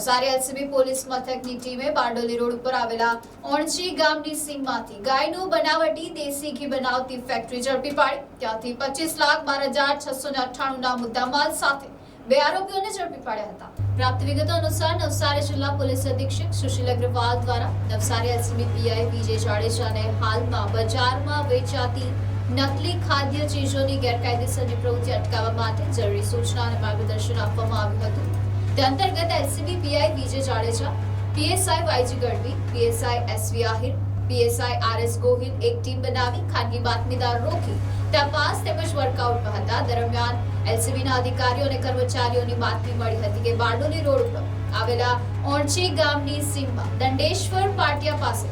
Navsari LCB police મથકની ટીમે Bardoli road ઉપર આવેલા ઓણજી ગામની સીમમાંથી ગાયનું બનાવટી દેશી ઘી બનાવતી ફેક્ટરી ઝડપી પાડી. ત્યાંથી પચીસ લાખ બાર હજાર છસો ને અઠ્ઠાણુંના મુદ્દામાલ સાથે બે આરોપીઓને ઝડપી પાડ્યા હતા. પ્રાપ્ત વિગતો અનુસાર નવસારી જિલ્લા પોલીસ અધિક્ષક સુશીલ અગ્રવાલ દ્વારા નવસારી એલસીબી પીઆઈ વિજય જાડેજાને હાલમાં બજારમાં વેચાતી નકલી ખાદ્ય ચીજોની ગેરકાયદેસરની પ્રવૃત્તિ અટકાવવા માટે જરૂરી સૂચના અને માર્ગદર્શન આપવામાં આવ્યું હતું. તે અંતર્ગત LCB PI Vijay Jadeja PSI YG Gadhvi PSI SV Ahir PSI RS Gohil એક ટીમ બનાવી ખાનગી બાતમીદાર રોકી તપાસ તેમજ વર્કઆઉટમાં હતા। દરમિયાન એલસીબીના અધિકારીઓ અને કર્મચારીઓની બાતમી મળી હતી કે બારડોલી રોડ ઉપર આવેલા ઓણચી ગામની સીમમાં દંડેશ્વર પાટિયા પાસે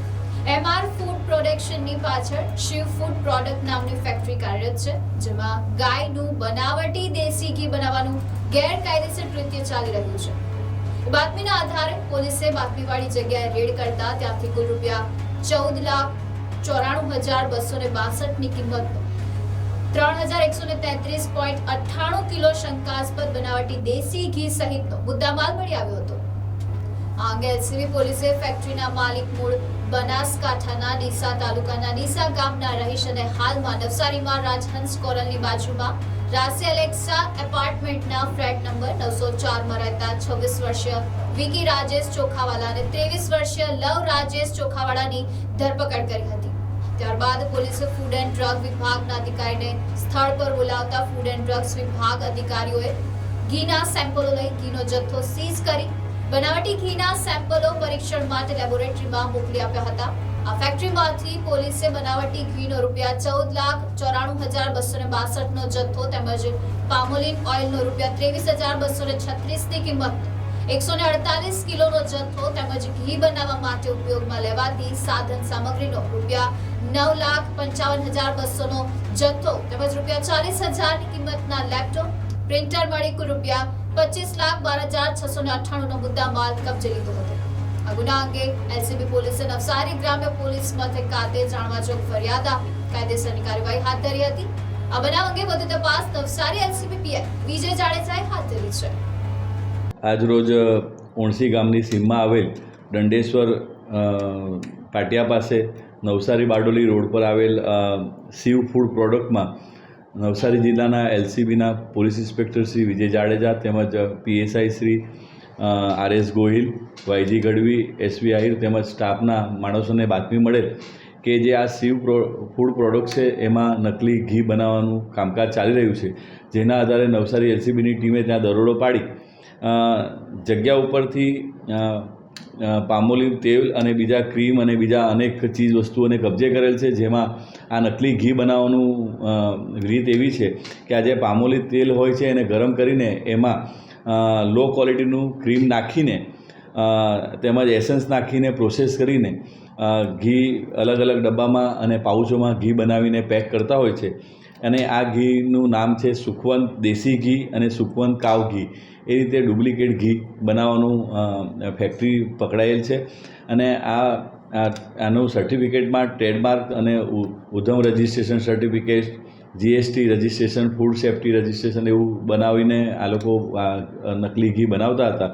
એમઆર ફૂડ પ્રોડક્શનની પાછળ શિવ ફૂડ પ્રોડક્ટ નામની ફેક્ટરી કાર્યરત છે, જેમાં ગાયનું બનાવટી દેશી ઘી બનાવવાનું ગેરકાયદેસર કૃત્ય ચાલી રહ્યું છે. બાતમીના આધારે પોલીસે બાતમીવાળી જગ્યાએ રેડ કરતા ત્યાંથી કુલ રૂપિયા ચૌદ લાખ ચોરાણું હજાર બસો ને બાસઠની કિંમતનો ત્રણ હજાર એકસો ને તેત્રીસ પોઈન્ટ અઠ્ઠાણું કિલો શંકાસ્પદ બનાવટી દેશી ઘી સહિતનો મુદ્દામાલ મળી આવ્યો હતો. આ અંગે એલસીબી પોલીસે ફેક્ટરીના માલિક મૂળ બનાસકાંઠાના ડીસા તાલુકાના ડીસા ગામના રહીશ અને હાલમાં નવસારીમાં રાજહંસ કોલોની બાજુમાં રાસી એલેક્સા એપાર્ટમેન્ટના ફ્લેટ નંબર નવસો ચારમાં રહેતા છવ્વીસ વર્ષીય વિકી રાજેશ ચોખાવાલા અને ત્રેવીસ વર્ષીય લવ રાજેશ ચોખાવાળાની ધરપકડ કરી હતી. ત્યારબાદ પોલીસે ફૂડ એન્ડ ડ્રગ વિભાગના અધિકારીને સ્થળ પર બોલાવતા ફૂડ એન્ડ ડ્રગ્સ વિભાગ અધિકારીઓએ ઘીના સેમ્પલો લઈ ઘીનો જથ્થો સીઝ કરી બનાવટી ઘીના સેમ્પલો પરીક્ષણ માટે લેબોરેટરીમાં મોકલી આપ્યા હતા. આ ફેક્ટરીમાંથી પોલીસે બનાવટી ઘીનો રૂપિયા ચૌદ લાખ ચોરાણું હજાર બસો ને બાસઠનો જથ્થો તેમજ પામોલિન ઓઇલનો રૂપિયા ત્રેવીસ હજાર બસો ને છત્રીસની કિંમત એકસો ને અડતાલીસ કિલોનો જથ્થો તેમજ ઘી બનાવવા માટે ઉપયોગમાં લેવાતી સાધન સામગ્રીનો રૂપિયા નવ લાખ પંચાવન હજાર બસોનો જથ્થો તેમજ રૂપિયા ચાલીસ હજારની કિંમતના લેપટોપ, પ્રિન્ટર મળી કુલ રૂપિયા પચીસ લાખ બાર હજાર છસો ને અઠ્ઠાણુંનો મુદ્દા માલ કબજે લીધો હતો. આ ગુના અંગે એલસીબી પોલીસે નવસારી ગ્રામ્ય પોલીસ મથક ખાતે જાણવા ચોક ફરિયાદ આપી. કાયદેસરની કાર્યવાહી હાથ ધરી હતી. આ બનાવ અંગે વધુ તપાસ નવસારી એલસીબી પીઆઈ વિજય જાડેજાએ હાથ ધરી છે. આજરોજ ઓણસી ગામની સીમમાં આવેલ દંડેશ્વર પાટિયા પાસે નવસારી બારડોલી રોડ પર આવેલ સીવ ફૂડ પ્રોડક્ટમાં નવસારી જિલ્લાના એલસીબીના પોલીસ ઇન્સ્પેક્ટર શ્રી વિજય જાડેજા તેમજ PSI Shri R S Gohil, YG Gadhvi, SV Ahir તેમજ સ્ટાફના માણસોને બાતમી મળેલ કે જે આ શિવ પ્રો, ફૂડ પ્રોડક્ટ છે એમાં નકલી ઘી બનાવવાનું કામકાજ ચાલી રહ્યું છે. જેના આધારે નવસારી એલસીબીની ટીમે ત્યાં દરોડો પાડી. જગ્યા ઉપરથી પામોલિવ તેલ અને બીજા ક્રીમ અને બીજા અનેક ચીજ વસ્તુઓને કબજે કરેલ છે, જેમાં આ નકલી ઘી બનાવવાનું રીત એવી છે કે આ જે પામોલી તેલ હોય છે એને ગરમ કરીને એમાં લો ક્વોલિટીનું ક્રીમ નાખીને તેમજ એસન્સ નાખીને પ્રોસેસ કરીને ઘી અલગ અલગ ડબ્બામાં અને પાઉચોમાં ઘી બનાવીને પેક કરતા હોય છે. અને આ ઘીનું નામ છે સુખવંત દેશી ઘી અને સુખવંત કાવ ઘી. એ રીતે ડુપ્લિકેટ ઘી બનાવવાનું ફેક્ટરી પકડાયેલ છે. અને આ આનું સર્ટિફિકેટમાં ટ્રેડમાર્ક અને Udyam registration certificate GST registration food safety registration એવું બનાવીને આ લોકો નકલી ઘી બનાવતા હતા.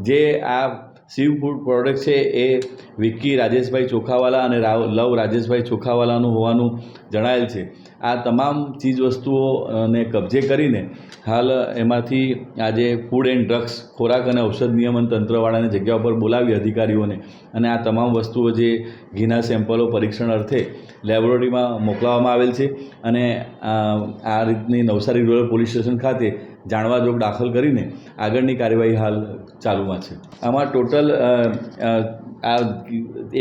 જે આ શિવ ફૂડ પ્રોડક્ટ છે એ વિક્કી રાજેશભાઈ ચોખાવાલા અને રાવ, લવ રાજેશભાઈ ચોખાવાલાનું હોવાનું જણાયેલ છે. આ તમામ ચીજ વસ્તુઓને કબજે કરીને હાલ એમાંથી આજે ફૂડ એન્ડ ડ્રગ્સ ખોરાક અને ઔષધ નિયમન તંત્રવાળાને જગ્યા ઉપર બોલાવી અધિકારીઓને અને આ તમામ વસ્તુઓ જે ઘીના સેમ્પલો પરીક્ષણ અર્થે લેબોરેટરીમાં મોકલાવવામાં આવેલ છે અને આ રીતની નવસારી રૂરલ પોલીસ સ્ટેશન ખાતે જાણવા જોગ દાખલ કરીને આગળની કાર્યવાહી હાલ ચાલુમાં છે. આમાં ટોટલ આ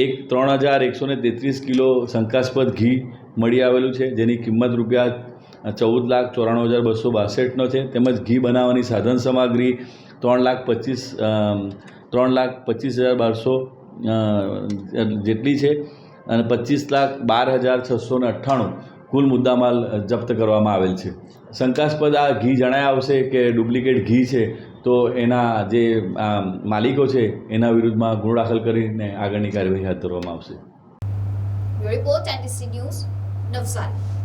એક ત્રણ હજાર એકસો ને તેત્રીસ કિલો શંકાસ્પદ ઘી મળી આવેલું છે, જેની કિંમત રૂપિયા ચૌદ લાખ ચોરાણું હજાર બસો બાસઠનો છે. તેમજ ઘી બનાવવાની સાધન સામગ્રી ત્રણ લાખ પચીસ ત્રણ લાખ પચીસ હજાર બારસો જેટલી છે અને પચીસ લાખ બાર હજાર છસો ને અઠ્ઠાણું કુલ મુદ્દામાલ જપ્ત કરવામાં આવેલ છે. શંકાસ્પદ આ ઘી જણાય આવશે કે ડુપ્લિકેટ ઘી છે, તો એના જે માલિકો છે, એના વિરુદ્ધમાં ગુનો દાખલ કરીને આગળની કાર્યવાહી હાથ ધરવામાં આવશે. રિપોર્ટ નવસારી